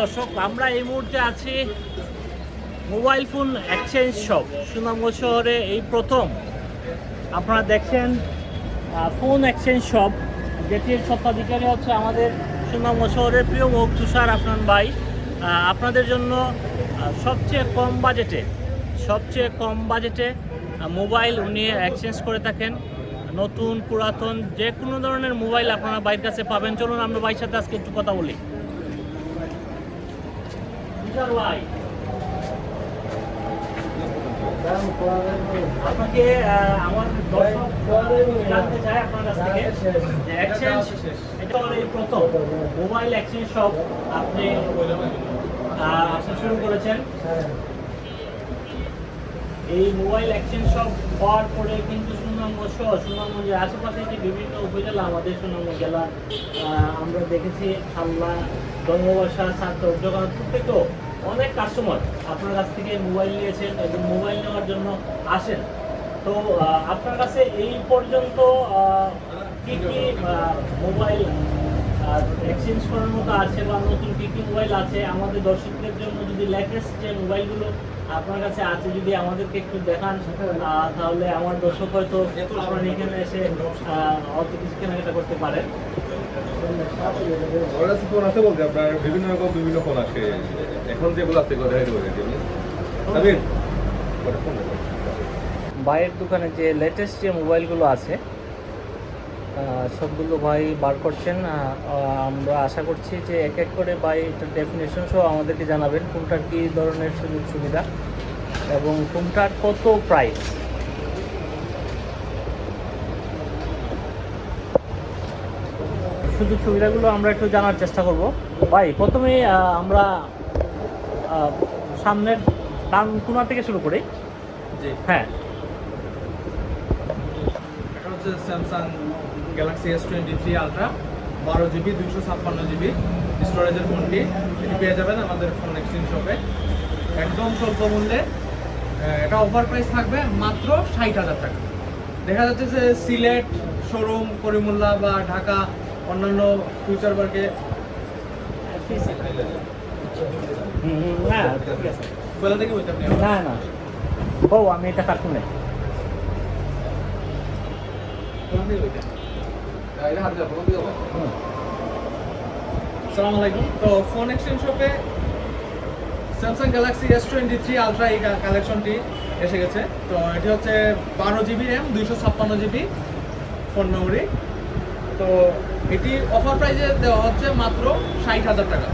দর্শক, আমরা এই মুহূর্তে আছি mobile phone exchange shop Sunamganj শহরে এই প্রথম। আপনারা দেখছেন ফোন এক্সচেঞ্জ শপ যেটির স্বত্বাধিকারী হচ্ছে আমাদের সুনামগঞ্জ শহরের প্রিয় মুখ তুষার আফনান ভাই। আপনাদের জন্য সবচেয়ে কম বাজেটে, সবচেয়ে কম বাজেটে মোবাইল উনি এক্সচেঞ্জ করে থাকেন। নতুন, পুরাতন যে কোনো ধরনের মোবাইল আপনারা বাইরের কাছে পাবেন। চলুন আমরা ভাইয়ের সাথে আজকে একটু কথা বলি। আপনাকে আমার জানতে চাই আপনার এক্সচেঞ্জ প্রথম মোবাইল এক্সচেঞ্জ আপনি শুরু করেছেন। এই মোবাইল এক্সচেঞ্জ শপ হওয়ার পরে কিন্তু সুনামগঞ্জ সহ সুনামগঞ্জের আশেপাশে যে বিভিন্ন উপজেলা আমাদের সুনামগঞ্জ জেলা আমরা দেখেছি হাল্লা গঙ্গবাসা ছাত্র জগন্নাথপুর থেকেও অনেক কাস্টমার আপনার কাছ থেকে মোবাইল নিয়েছেন এবং মোবাইল নেওয়ার জন্য আসেন। তো আপনার কাছে এই পর্যন্ত কি কি আহ, মোবাইল এক্সচেঞ্জ করার মতো আছে বা নতুন কি কি মোবাইল আছে আমাদের দর্শকদের জন্য যদি লেটেস্ট যে মোবাইলগুলো আপনার কাছে আছে যদি আমাদেরকে একটু দেখান তাহলে আমার দর্শক হয়তো আপনার এখানে এসে অল্প কিছু কেনাকাটা করতে পারেন ফোন আছে বলতে আপনার বিভিন্ন রকম বিভিন্ন ফোন আসে। এখন যেগুলো আছে দেখো। ভাইয়ের দোকানে যে লেটেস্ট যে মোবাইলগুলো আছে সবগুলো ভাই বার করছেন। আমরা আশা করছি যে এক এক করে ভাই এটার ডেফিনেশন সহ আমাদেরকে জানাবেন কোনটার কী ধরনের সুযোগ সুবিধা এবং কোনটার কত প্রাইস সুযোগ সুবিধাগুলো আমরা একটু জানার চেষ্টা করব। ভাই প্রথমে আমরা সামনের ডান কোনা থেকে শুরু করি। জি। হ্যাঁ। হচ্ছে Samsung Galaxy S twenty three ultra বারো জিবি দুইশো ছাপ্পান্ন জিবি স্টোরেজের ফোনটি এটি পেয়ে যাবেন আমাদের ফোন এক্সচেঞ্জ শপে একদম স্বল্প মূল্যে। এটা অফার প্রাইস থাকবে মাত্র ষাট হাজার টাকা। দেখা যাচ্ছে যে সিলেট শোরুম করিমুল্লা বা ঢাকা অন্যান্য ফিউচার পার্কে হুম, না ও আমি এটা কার্টুনে এটা হাতে যাব, কোন দিকে যাব? আলাইকুম তো ফোন এক্সচেঞ্জ শপে Samsung Galaxy S twenty three ultra এই কালেকশনটি এসে গেছে। তো এটি হচ্ছে বারো জিবি র্যাম, দুইশো ছাপ্পান্ন জিবি ফোন মেমোরি তো এটি অফার প্রাইসে দেওয়া হচ্ছে মাত্র ষাট হাজার টাকা।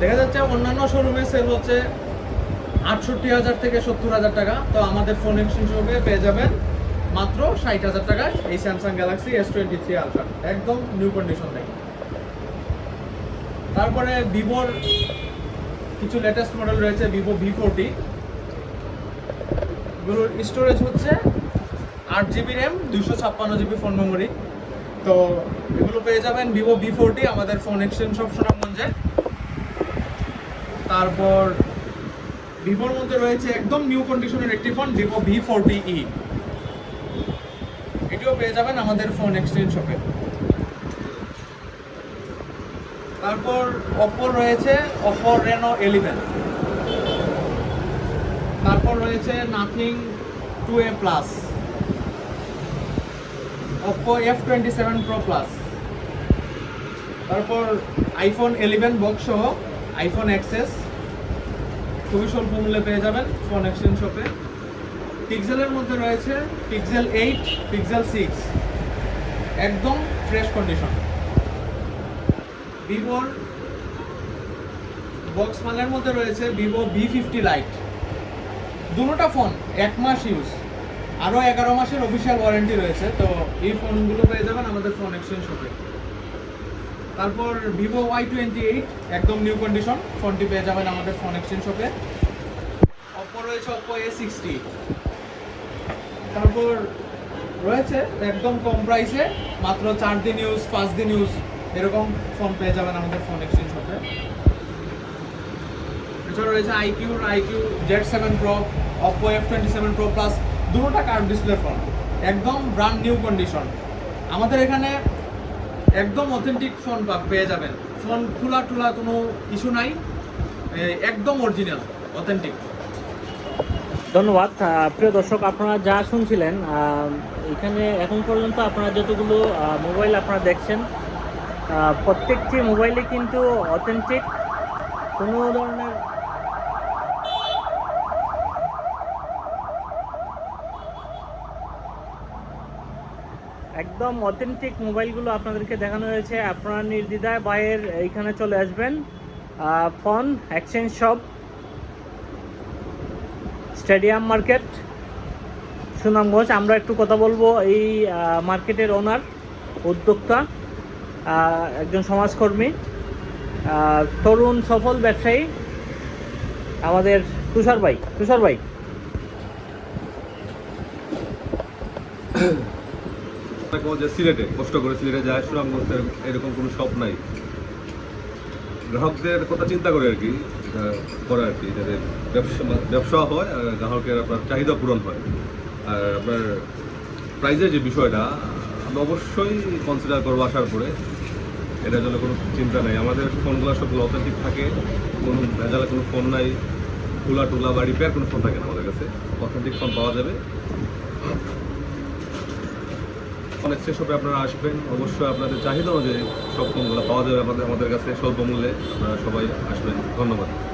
দেখা যাচ্ছে অন্যান্য শোরুমে সেল হচ্ছে আটষট্টি হাজার থেকে সত্তর হাজার টাকা। তো আমাদের ফোন এক্সচেঞ্জ শপে পেয়ে যাবেন মাত্র ষাট হাজার টাকায় এই Samsung Galaxy S twenty three ultra একদম নিউ কন্ডিশন থেকে তারপরে ভিভোর কিছু লেটেস্ট মডেল রয়েছে ভিভো ভি ফোরটি এগুলোর স্টোরেজ হচ্ছে আট জিবি র্যাম দুশো ছাপ্পান্ন জিবি ফোন মেমোরি তো এগুলো পেয়ে যাবেন ভিভো ভি ফোরটি আমাদের ফোন এক্সচেঞ্জ সব সুনামগঞ্জে। তারপর ভিভোর মধ্যে রয়েছে একদম নিউ কন্ডিশনের একটি phone Vivo V forty E এটিও পেয়ে যাবেন আমাদের ফোন এক্সচেঞ্জ শপে তারপর অপো রয়েছে অপো রেনো এলিভেন তারপর রয়েছে Nothing two A plus Oppo F twenty seven pro plus তারপর আইফোন এলিভেন বক্স সহ আইফোন এক্সেস খুবই স্বল্প মূল্যে পেয়ে যাবেন ফোন এক্সচেঞ্জ শপে পিক্সেলের মধ্যে রয়েছে পিক্সেল এইট পিক্সেল সিক্স একদম ফ্রেশ কন্ডিশন ভিভোর বক্স মালের মধ্যে রয়েছে ভিভো ভি ফিফটি লাইট দুটোটা ফোন এক মাস ইউজ আরও এগারো মাসের অফিসিয়াল ওয়ারেন্টি রয়েছে, তো এই ফোনগুলো পেয়ে যাবেন আমাদের ফোন এক্সচেঞ্জ শপে তারপর ভিভো ওয়াই টোয়েন্টি এইট একদম নিউ কন্ডিশন ফোনটি পেয়ে যাবেন আমাদের ফোন এক্সচেঞ্জ শপে অপো রয়েছে অপো এ সিক্সটি তারপর রয়েছে একদম কম প্রাইসে মাত্র চার দিন ইউজ পাঁচ দিন ইউজ এরকম ফোন পেয়ে যাবেন আমাদের ফোন এক্সচেঞ্জ শপে এছাড়া রয়েছে iQOO iQOO Z seven pro Oppo F twenty seven pro plus দুটোটা curve display phone একদম ব্রান্ড নিউ কন্ডিশন আমাদের এখানে একদম অথেন্টিক ফোন পেয়ে যাবেন। ফোন খোলা টুলা কোনো ইস্যু নাই। একদম অরিজিনাল অথেন্টিক ধন্যবাদ। প্রিয় দর্শক, আপনারা যা শুনছিলেন এখানে এখন পর্যন্ত আপনারা যতগুলো মোবাইল আপনারা দেখছেন প্রত্যেকটি মোবাইলে কিন্তু অথেন্টিক কোনো ধরনের একদম অথেন্টিক মোবাইলগুলো আপনাদেরকে দেখানো হয়েছে। আপনারা নির্দ্বিধায় বাইরের এইখানে চলে আসবেন phone exchange shop stadium market, Sunamganj. আমরা একটু কথা বলব এই মার্কেটের ওনার উদ্যোক্তা একজন সমাজকর্মী। তরুণ সফল ব্যবসায়ী, আমাদের তুষার ভাই। তুষার ভাই। সিলেটে, কষ্ট করে সিলেটে যায়, সুনামগঞ্জের এরকম কোনো শপ নাই। গ্রাহকদের কথা চিন্তা করে আর কি এটা করে আর কি। যাতে ব্যবসা ব্যবসা হয় আর গ্রাহকের আপনার চাহিদা পূরণ হয়। আর আপনার প্রাইজের যে বিষয়টা, আমরা অবশ্যই কনসিডার করব আসার পরে এটার জন্য কোনো চিন্তা নেই। আমাদের ফোনগুলো সবগুলো অথেন্টিক থাকে। কোনো ভেজালে কোনো ফোন নাই। টুলা টুলা বা রিপেয়ার কোনো ফোন থাকে না আমাদের কাছে। অথেন্টিক ফোন পাওয়া যাবে। অনেক শেষ হবে, আপনারা আসবেন। অবশ্যই আপনাদের চাহিদা অনুযায়ী সব ফোনগুলো পাওয়া যাবে আমাদের আমাদের কাছে স্বল্পমূল্যে আপনারা সবাই আসবেন। ধন্যবাদ।